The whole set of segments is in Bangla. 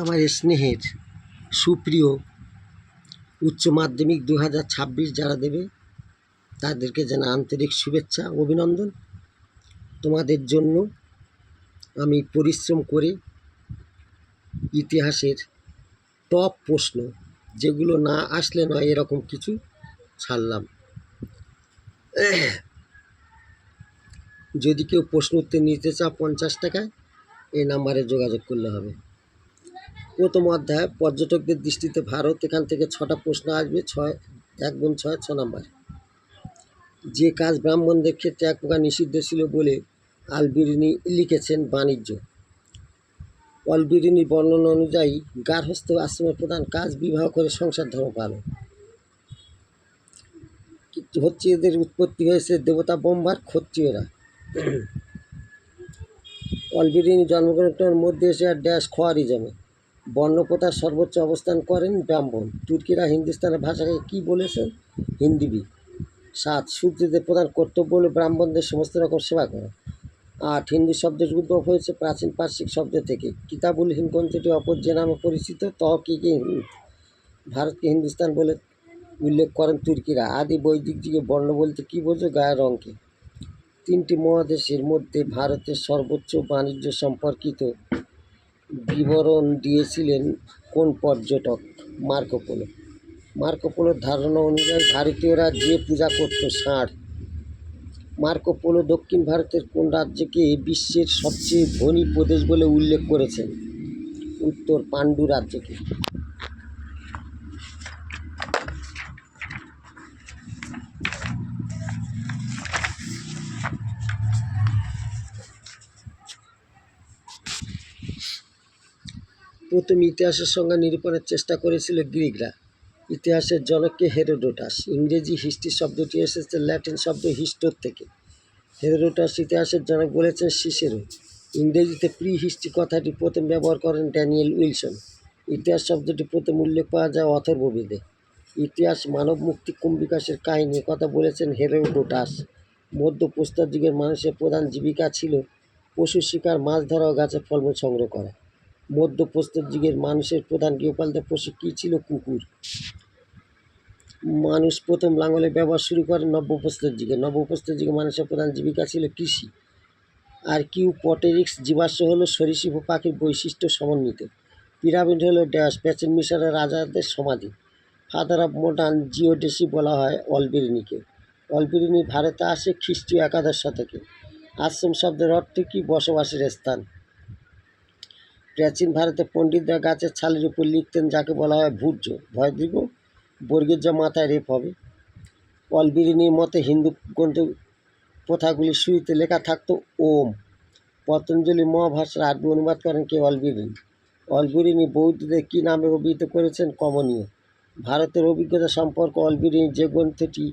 আমার স্নেহের সুপ্রিয় উচ্চ মাধ্যমিক দু হাজার ছাব্বিশ যারা দেবে, তাদেরকে যেন আন্তরিক শুভেচ্ছা, অভিনন্দন। তোমাদের জন্য আমি পরিশ্রম করে ইতিহাসের টপ প্রশ্ন, যেগুলো না আসলে নয়, এরকম কিছু ছাড়লাম। যদি কেউ প্রশ্ন উত্তর নিতে চাও পঞ্চাশ টাকায়, এই নাম্বারে যোগাযোগ করলে হবে। প্রথম অধ্যায়, পর্যটকদের দৃষ্টিতে ভারত, এখান থেকে ছটা প্রশ্ন আসবে, ছয়, এক গুণ ছয়, ছ নম্বর। যে কাজ ব্রাহ্মণদের ক্ষেত্রে এক প্রকার নিষিদ্ধ ছিল বলে আলবিরিনি লিখেছেন বাণিজ্য। অলবিরিনি বর্ণনা অনুযায়ী গার্হস্থ আশ্রমের প্রধান কাজ বিবাহ করে সংসার ধর্ম পালন। হচ্ছে এদের উৎপত্তি হয়েছে দেবতা, ব্রহ্মার ক্ষত্রিয়রা। অলবিরিনি জন্মগ্রহণের মধ্যে এসে আর ড্যাশ খোয়ারিজমে বর্ণপ্রথার সর্বোচ্চ অবস্থান করেন ব্রাহ্মণ। তুর্কিরা হিন্দুস্তানের ভাষাকে কী বলেছেন? হিন্দিবি সাত শূদ্রদের প্রধান কর্তব্য হল ব্রাহ্মণদের সমস্ত রকম সেবা করা। আট, হিন্দু শব্দের উদ্ভব হয়েছে প্রাচীন পার্শ্বিক শব্দ থেকে। কিতাবুল হিন্দ গ্রন্থটি অপর যে নামে পরিচিত, তহকিকে হিন্দ, ভারতকে হিন্দুস্তান বলে উল্লেখ করেন তুর্কিরা। আদি বৈদিক যুগে বর্ণ বলতে কী বোঝো? গায়ের রঙকে। তিনটি মহাদেশের মধ্যে ভারতের সর্বোচ্চ বাণিজ্য সম্পর্কিত বিবরণ দিয়েছিলেন কোন পর্যটক? মার্কোপোলো মার্কোপোলোর ধারণা অনুযায়ী ভারতীয়রা যে পূজা করত ষাঁড় মার্কোপোলো দক্ষিণ ভারতের কোন রাজ্যকে বিশ্বের সবচেয়ে ধনী প্রদেশ বলে উল্লেখ করেছেন? উত্তর পাণ্ডু রাজ্যকে। প্রথম ইতিহাসের সঙ্গে নিরূপণের চেষ্টা করেছিল গ্রিকরা। ইতিহাসের জনককে হেরোডোটাস, ইংরেজি হিস্ট্রি শব্দটি এসেছে ল্যাটিন শব্দ হিস্টোর থেকে। হেরোডোটাস ইতিহাসের জনক বলেছেন সিসেরো। ইংরেজিতে প্রি হিস্ট্রি কথাটি প্রথম ব্যবহার করেন ড্যানিয়েল উইলসন। ইতিহাস শব্দটি প্রথম উল্লেখ পাওয়া যায় অথর্ববেদে ইতিহাস মানব মুক্তি কম বিকাশের কাহিনী কথা বলেছেন হেরোডোটাস। মধ্য প্রস্তর যুগের মানুষের প্রধান জীবিকা ছিল পশু শিকার, মাছ ধরা ও গাছের ফলমূল সংগ্রহ করা। মধ্য প্রস্তর যুগের মানুষের প্রধান গৃহপালিত পশু কী ছিল? কুকুর। মানুষ প্রথম লাঙলের ব্যবহার শুরু করে নব্যপ্রস্তর যুগে। নব্যপ্রস্তর যুগে মানুষের প্রধান জীবিকা ছিল কৃষি। আর কিউ পটেরিক্স জীবাশ্ম হলো সরীসৃপ পাখির বৈশিষ্ট্য সমন্বিত। পিরামিড হলো ড্যাশ প্রাচীন মিশরের রাজাদের সমাধি। ফাদার অফ মডার্ন জিওডেসি বলা হয় অলবিরিনিকে। অলবিরিনি ভারতে আসে খ্রিস্টীয় একাদশ শতকে। আশ্রম শব্দের অর্থ কি? বসবাসের স্থান। প্রাচীন ভারতে পণ্ডিতরা গাছের ছালের উপর লিখতেন, যাকে বলা হয় ভূর্য। ভয়দীর্ঘ বর্গের যা মাথায় রেপ হবে। অলবিরিনির মতে হিন্দু গ্রন্থ প্রথাগুলির শুরুতে লেখা থাকতো, ওম। পতঞ্জলি মহাভাষার আরবি অনুবাদ করেন কে অলবিরিনি। অলবিরিনি বৌদ্ধদের কী নামে অভিহিত করেছেন, কমনীয়? ভারতের অভিজ্ঞতা সম্পর্ক অলবিরিনি যে গ্রন্থটি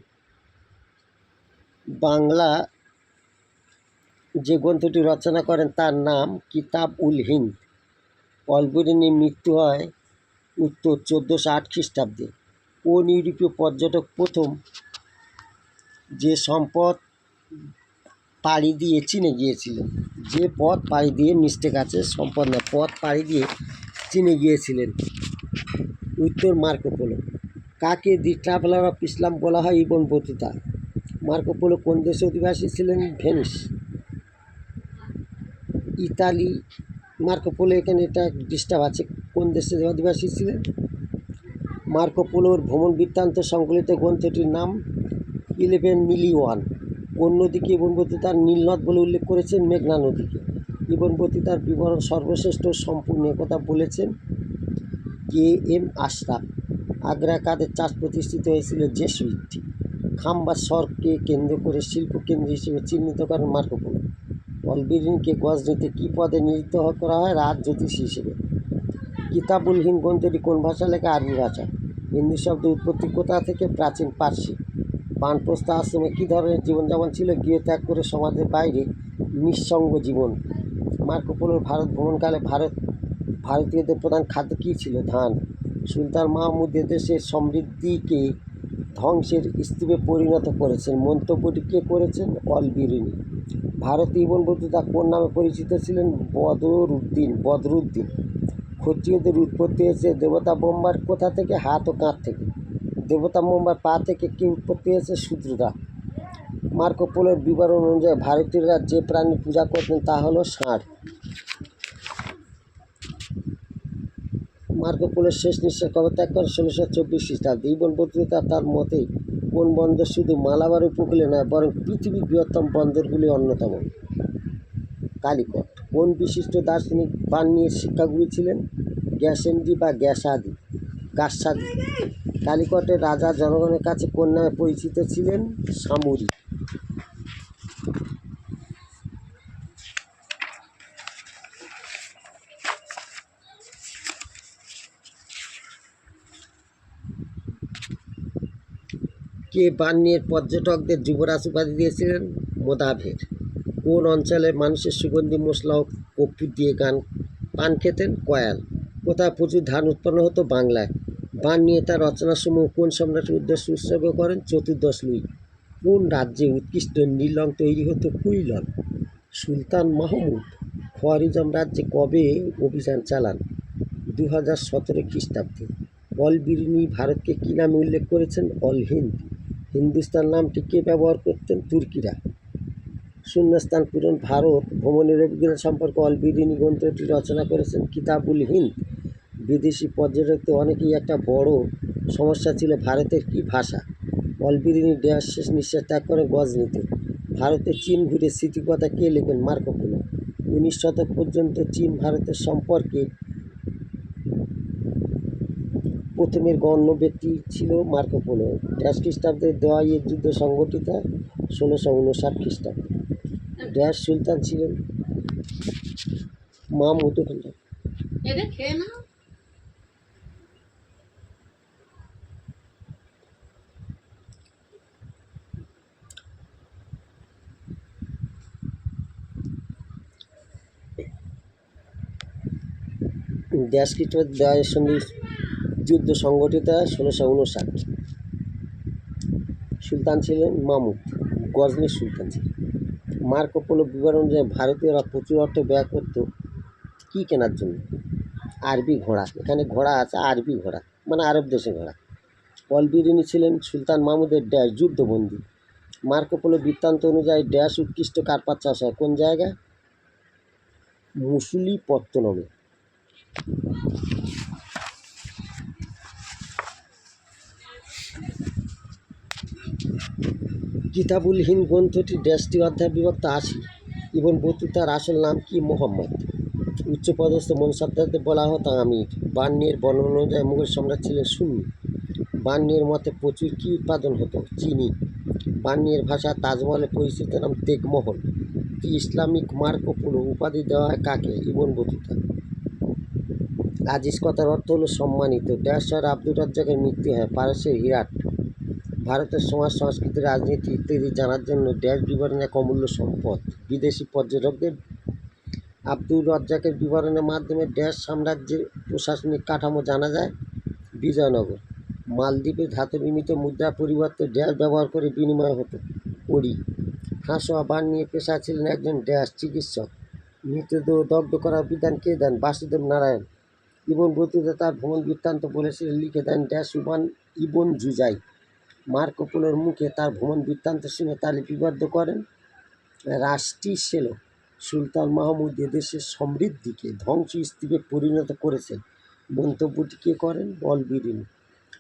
বাংলা, যে গ্রন্থটি রচনা করেন তার নাম কিতাব উল হিন্দ। অলবিরিনির মৃত্যু হয় উত্তর চোদ্দোশো আট খ্রিস্টাব্দে। কোন ইউরোপীয় পর্যটক প্রথম যে সম্পদ পাড়ি দিয়ে চীনে গিয়েছিলেন, যে পথ পাড়ি দিয়ে মিস্টেক আছে সম্পদ না পথ পাড়ি দিয়ে চীনে গিয়েছিলেন। উত্তর মার্কোপোলো কাকে দি ট্রাভেলার অফ ইসলাম বলা হয় ইবন বতুতা? মার্কোপোলো কোন দেশে অধিবাসী ছিলেন? ভেনিস। ইতালি মার্কো পোলো এখানে এটা ডিস্টার্ব আছে। কোন দেশে অধিবাসী ছিলেন? মার্কো পোলোর ভ্রমণ বৃত্তান্ত সংকলিত গ্রন্থটির নাম ইলেভেন মিলি ওয়ান। কোন নদীকে ইবনবতী তার নীলনদ বলে উল্লেখ করেছেন? মেঘনা নদীকে। ইবনবতী তার বিবরণ সর্বশ্রেষ্ঠ সম্পূর্ণ কথা বলেছেন কে এম আশরাফ। আগ্রা কাদের চাষ প্রতিষ্ঠিত হয়েছিল জেসুইট খাম্বা সরকে কেন্দ্র করে শিল্প কেন্দ্র হিসেবে চিহ্নিত করেন মার্কো পোলো। অলবিরিনকে গজনীতে কী পদে নিযুক্ত করা হয়? রাজ জ্যোতিষ হিসেবে। কিতাবুল হিন্দ গ্রন্থটি কোন ভাষা লেখা? আরবি ভাষা হিন্দি শব্দ উৎপত্তি কোথা থেকে? প্রাচীন পার্সি। বানপ্রস্থ আশ্রমে কী ধরনের জীবনযাপন ছিল? গৃহত্যাগ করে সমাজের বাইরে নিঃসঙ্গ জীবন। মার্কোপোলোর ভারত ভ্রমণকালে ভারত, ভারতীয়দের প্রধান খাদ্য কী ছিল? ধান। সুলতান মাহমুদ দেশের সমৃদ্ধিকে ধ্বংসের স্তূপে পরিণত করেছেন। মন্তব্যটি কে করেছেন? অলবিরিনি ভারতীয় ইবন বতুতা কোন নামে পরিচিত ছিলেন? বদরুদ্দিন বদরুদ্দিন। ক্ষত্রিয়দের উৎপত্তি হয়েছে দেবতা বোম্বার কোথা থেকে? হাত ও কাঁধ থেকে। দেবতা বোম্বার পা থেকে কি উৎপত্তি হয়েছে? শূদ্ররা মার্কো পোলোর বিবরণ অনুযায়ী ভারতীয়রা যে প্রাণী পূজা করতেন তা হলো ষাঁড়। মার্কো পোলোর শেষ নিঃশ্বাস কবে ত্যাগ করেন ষোলোশো চব্বিশ খ্রিস্টাব্দে। ইবন বক্তৃতা তার মতে, কোন বন্দর শুধু মালাবার উপকূলে নয়, বরং পৃথিবীর বৃহত্তম বন্দরগুলি অন্যতম। কালিকট, কোন বিশিষ্ট দার্শনিক বানিয়ে শিক্ষাগুলি ছিলেন? গ্যাসেন্দ্রি বা গ্যাসাদি? গাছাদি কালিকটের রাজা জনগণের কাছে কোন নামে পরিচিত ছিলেন? সামুরি। কে বান্নিয়ের পর্যটকদের যুবরাজ উপাধি দিয়েছিলেন মোদাভের। কোন অঞ্চলের মানুষের সুগন্ধি মশলা ও কর্পূর দিয়ে গান, পান খেতেন কয়াল? কোথায় প্রচুর ধান উৎপন্ন হতো বাংলায়? বান নিয়ে তার রচনাসমূহ কোন সম্রাটের উদ্দেশ্যে উৎসর্গ করেন? চতুর্দশ লুই। কোন রাজ্যে উৎকৃষ্ট নীলং তৈরি হতো কুইলন সুলতান মাহমুদ খোয়ারিজম রাজ্যে কবে অভিযান চালান? দু হাজার সতেরো খ্রিস্টাব্দে। অল বিরিনি ভারতকে কী নামে উল্লেখ করেছেন? অল হিন্দ। হিন্দুস্তান নামটি কে ব্যবহার করতেন তুর্কিরা। শূন্যস্থান পূরণ ভারত ভ্রমণের অভিজ্ঞতা সম্পর্কে অল বিরিনি গ্রন্থটি রচনা করেছেন কিতাবুল হিন্দ। বিদেশি পর্যটকদের অনেকেই একটা বড় সমস্যা ছিল ভারতের কি ভাষা। অলবিরিনি ড্যাশ শেষ নিঃশ্বাস ত্যাগ করে গজনীতে। ভারতে চীন ঘুরে স্মৃতিকথা কে লেখেন? মার্কোপোলো উনিশ শতক পর্যন্ত চীন, ভারতের সম্পর্কে প্রথমের গণ্য ব্যক্তি ছিল মার্কো পোলো। ড্যাশ খ্রিস্টাব্দে দেওয়াইয়ের যুদ্ধ সংগঠিত ষোলোশো উনষাট খ্রিস্টাব্দে। ড্যাশ সুলতান ছিলেন খেয়ে নাও। ড্যাশ খ্রিস্টাব্দে দেওয়াইয়ের সঙ্গে যুদ্ধ সংগঠিত হয় ষোলোশো উনষাট সুলতান ছিলেন মামুদ, গজনির সুলতান ছিলেন। মার্কো পোলো বিবরণ যে ভারতীয়রা প্রচুর অর্থ ব্যয় করত কী কেনার জন্য? আরবি ঘোড়া। এখানে ঘোড়া আছে, আরবি ঘোড়া মানে আরব দেশে ঘোড়া। অলবিরিনি ছিলেন সুলতান মাহমুদের ড্যাশ যুদ্ধবন্দী। মার্কো পোলো বৃত্তান্ত অনুযায়ী ড্যাশ উৎকৃষ্ট কার্পাত চাষ হয় কোন জায়গায়? মুসুলি পত্তনমে কিতাবুল হিন্দ গ্রন্থটি ড্যাশটি অধ্যায় বিভক্ত আশি। ইবন বতুতার আসল নাম কি? মোহাম্মদ। উচ্চপদস্থ মনসাবদারদের বলা হতো আমির। বান্নিয়ের বর্ণনা অনুযায়ী মুঘল সম্রাট ছিলেন সুন্নি বান্নিয়ের মতে প্রচুর কী উৎপাদন হতো? চিনি। বান্নিয়ের ভাষা তাজমহলের পরিচিত নাম Tegmahal. The Islamic Marco Polo উপাধি দেওয়া হয় কাকে? Ibn Battuta. আজিজ কথার অর্থ হলো সম্মানিত। ড্যাশ শহর আব্দুর রাজ্জাকের মৃত্যু হয় পারস্যের হিরাট। ভারতের সমাজ, সংস্কৃতি, রাজনীতি ইত্যাদি জানার জন্য ড্যাশ বিবরণ এক অমূল্য সম্পদ। বিদেশি পর্যটকদের আব্দুর রজ্জাকের বিবরণের মাধ্যমে ড্যাশ সাম্রাজ্যের প্রশাসনিক কাঠামো জানা যায়। বিজয়নগর, মালদ্বীপে ধাতু নির্মিত মুদ্রা পরিবর্তে ড্যাশ ব্যবহার করে বিনিময় হতো। করি হাঁসোয়া বান নিয়ে পেশা ছিলেন একজন ড্যাশ চিকিৎসক। মৃতদেহ দগ্ধ করার বিধান কে দেন? বাসুদেব নারায়ণ। ইবন বতুতে তার ভ্রমণ বৃত্তান্ত বলেছিলেন, লিখে দেন ড্যাশ উবান ইবন জুজাই। মার্কো পোলোর মুখে তার ভ্রমণ বৃত্তান্ত শুনে তা লিপিবদ্ধ করেন। রাষ্ট্রী সেলো সুলতান মাহমুদ এদেশের সমৃদ্ধিকে ধ্বংস স্তূপে পরিণত করেছেন। মন্তব্যটি কে করেন? বলবিরিন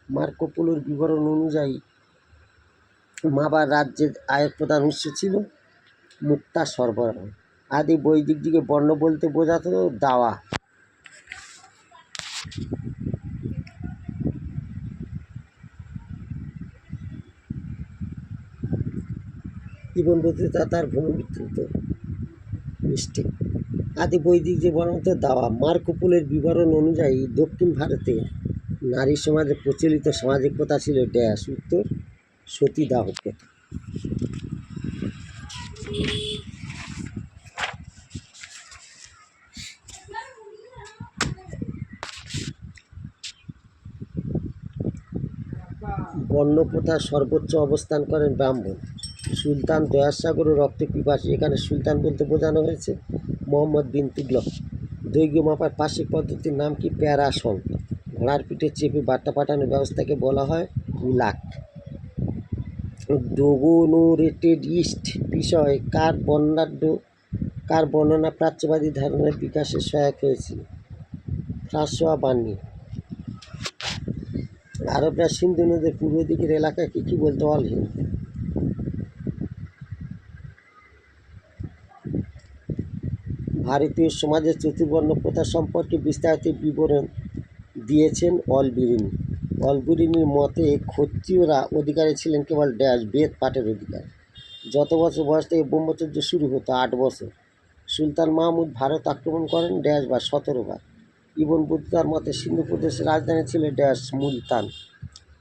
মার্কোপোলোর বিবরণ অনুযায়ী মাবার রাজ্যের আয়ের প্রধান উৎস ছিল মুক্তা সরবরাহ। আদি বৈদিক যুগে বর্ণ বলতে বোঝাতো দাওয়া। জীবন বক্তৃতা তার ভূমি বৃত্তান্ত মিষ্টি। আদি বৈদিক বর্ণত দাওয়া, মার্কোপুলের বিবরণ অনুযায়ী দক্ষিণ ভারতে নারী সমাজে প্রচলিত সামাজিক প্রথা ছিল ড্যাশ, উত্তর সতীদাহ প্রথা। বর্ণপ্রথার সর্বোচ্চ অবস্থান করেন ব্রাহ্মণ। সুলতান দয়াসাগর ও রক্ত পিপাসী। এখানে সুলতান বলতে বোঝানো হয়েছে মোহাম্মদ বিন তুগলক। দৈর্ঘ্য মাপার পার্শ্বিক পদ্ধতির নাম কি? প্যারাসন ঘোড়ার পিঠে চেপে বার্তা পাঠানোর ব্যবস্থাকে বলা হয় উলাক ডোগোনোরেটেড ইস্ট বিষয়ে কার বর্ণাঢ্য, কার বর্ণনা প্রাচ্যবাদী ধারণার বিকাশে সহায়ক হয়েছিল ফ্রাসোয়া বার্নি। আরবরা সিন্ধু নদের পূর্ব দিকের এলাকাকে কী বলতো? অল ভারতীয় সমাজের চতুর্বর্ণ প্রথা সম্পর্কে বিস্তারিত বিবরণ দিয়েছেন অলবিরিনি। অলবিরিনির মতে, ক্ষত্রিয়রা অধিকারী ছিলেন কেবল ড্যাশ, বেদ, পাঠের অধিকার। যত বছর বয়স থেকে ব্রহ্মচর্য শুরু হতো, আট বছর। সুলতান মাহমুদ ভারত আক্রমণ করেন ড্যাশ বা সতেরো বার। ইবন বুদ্ধার মতে সিন্ধু প্রদেশের রাজধানী ছিল ড্যাশ মুলতান।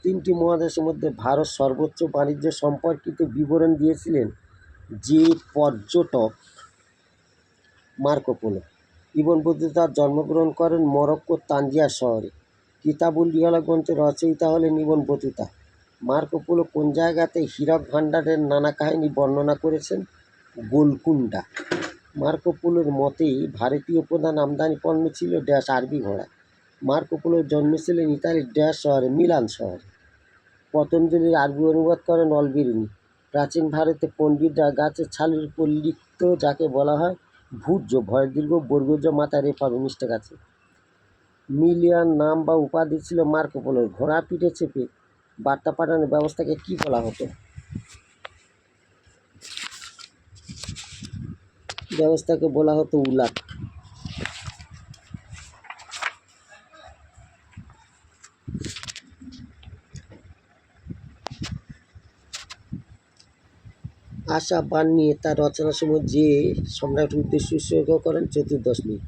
তিনটি মহাদেশের মধ্যে ভারত সর্বোচ্চ বাণিজ্য সম্পর্কিত বিবরণ দিয়েছিলেন যে পর্যটক মার্কো পোলো। ইবন বতুতা জন্মগ্রহণ করেন মরক্কোর তানজিয়া শহরে। কিতাবুল রিয়ালা গ্রন্থের রচয়িতা হলেন ইবন বতুতা। মার্কো পোলো কোন জায়গাতে হীরক ভাণ্ডারের নানা কাহিনী বর্ণনা করেছেন? গোলকুন্ডা মার্কো পোলোর মতেই ভারতীয় প্রধান আমদানি পণ্য ছিল ড্যাশ আরবি ঘোড়া। মার্কো পোলোর জন্মেছিলেন ইতালির ড্যাশ শহরে, মিলান শহরে। পতঞ্জলির আরবি অনুবাদ করেন অলবিরিনি। প্রাচীন ভারতে পণ্ডিতরা গাছের ছালের উপর লিখত, যাকে বলা হয় ভূর্য ভয়ের দীর্ঘ বর্গজ মাতা রেফার উনিশটা আছে। মিলিয়ন নাম বা উপাধি ছিল মার্কো পোলোর। ঘোড়া, পিঠে চেপে বার্তা পাঠানোর ব্যবস্থাকে কি বলা হতো? ব্যবস্থাকে বলা হতো উলাক। আশা বান নিয়ে তার রচনাসমূহ যে সম্রাট উদ্দেশ্য উৎসর্গ করেন চতুর্দশমী।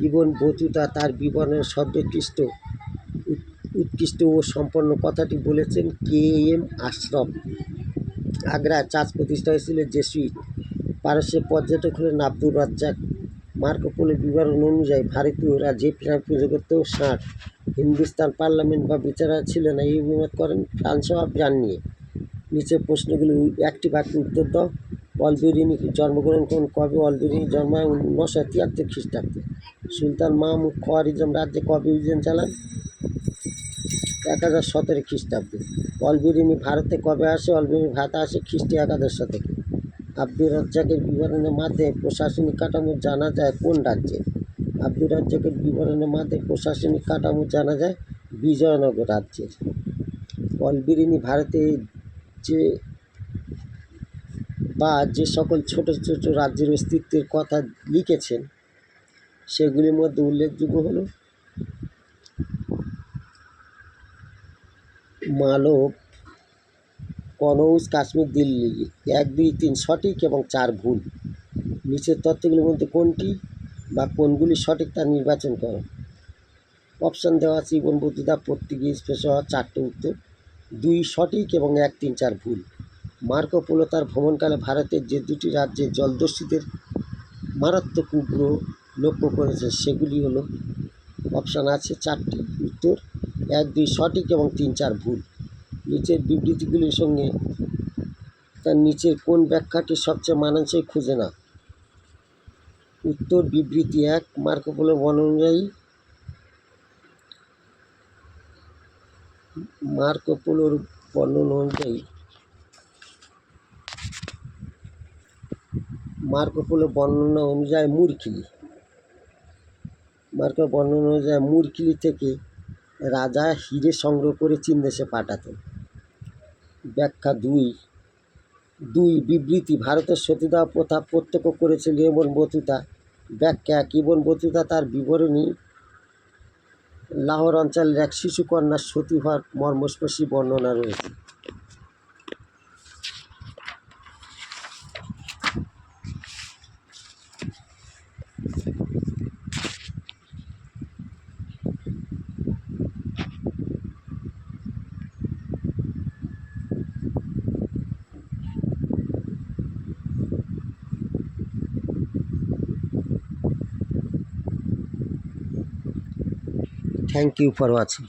ইবন বতুতা তার বিবরণের সর্বোৎকৃষ্ট উৎ- উৎকৃষ্ট ও সম্পন্ন কথাটি বলেছেন কে এম আশরফ আগ্রায় চার্চ প্রতিষ্ঠা হয়েছিল জেসুইট পারস্যের পর্যটক হলেন আব্দুর রাজ্জাক। মার্কো পোলোর বিবরণ অনুযায়ী ভারতীয়রা যে প্রাণ পুজো করত ষাট হিন্দুস্তান পার্লামেন্ট বা বিচারা ছিল না, এই অভিমত করেন ফ্রান্সোয়া ব্রান নিয়ে। নিচের প্রশ্নগুলি একটি বাক্যে উত্তর দাও। অলবেরিনি জন্মগ্রহণ করেন। কবে অলবেরিনি জন্ম হয় নশো তিয়াত্তর খ্রিস্টাব্দে। সুলতান মাহমুদ খোয়ারিজম রাজ্যে কবে অভিযান চালান এক হাজার সতেরো খ্রিস্টাব্দে। অলবেরিনি ভারতে কবে আসে? অলবেরিনি ভারতে আসে খ্রিস্টি একাদশ শতকে। আব্দুর রাজ্জাকের বিবরণের মাধ্যমে প্রশাসনিক কাঠামো জানা যায় কোন রাজ্যে? আব্দুর রাজ্জাকের বিবরণের মাধ্যমে প্রশাসনিক কাঠামো জানা যায় বিজয়নগর রাজ্যের। অলবিরিনি ভারতে যে বা যে সকল ছোট ছোট রাজ্যের অস্তিত্বের কথা লিখেছেন, সেগুলির মধ্যে উল্লেখযোগ্য হল মালব, কনৌজ, কাশ্মীর, দিল্লি। এক, দুই, তিন সঠিক এবং চার ভুল। নিচের তথ্যগুলির মধ্যে কোনটি বা কোনগুলি সঠিক তা নির্বাচন করো। অপশান দেওয়া আছে, ইবন বতুদা, পর্তুগিজ, পেশোয়া, চারটে উত্তর। দুই সঠিক এবং এক তিন চার ভুল। মার্কো পোলো তার ভ্রমণকালে ভারতের যে দুটি রাজ্যে জলদস্যুদের মারাত্মক উগ্র লক্ষ্য করেছে, সেগুলি হলো অপশান আছে চারটি। উত্তর, এক, দুই সঠিক এবং তিন চার ভুল। নিচের বিবৃতিগুলির সঙ্গে তার নিচের কোন ব্যাখ্যাটি সবচেয়ে মানানসই খুঁজে না। উত্তর, বিবৃতি এক, মার্কো পোলোর বর্ণনা অনুযায়ী মার্কো পোলোর বর্ণনা অনুযায়ী, মার্কো পোলোর বর্ণনা অনুযায়ী মুরকিলি। মার্কো বর্ণনা অনুযায়ী মুরকিলি থেকে রাজা হিরে সংগ্রহ করে চীন দেশে পাঠাতেন। ব্যাখ্যা দুই দুই বিবৃতি, ভারতের সতীদাহ প্রথা প্রত্যক্ষ করেছিল ইবন বতুতা। ব্যাখ্যা এক বতুতা তার বিবরণী লাহোর অঞ্চলের এক শিশুকন্যার সতী হওয়ার মর্মস্পর্শী বর্ণনা রয়েছে। Thank you for watching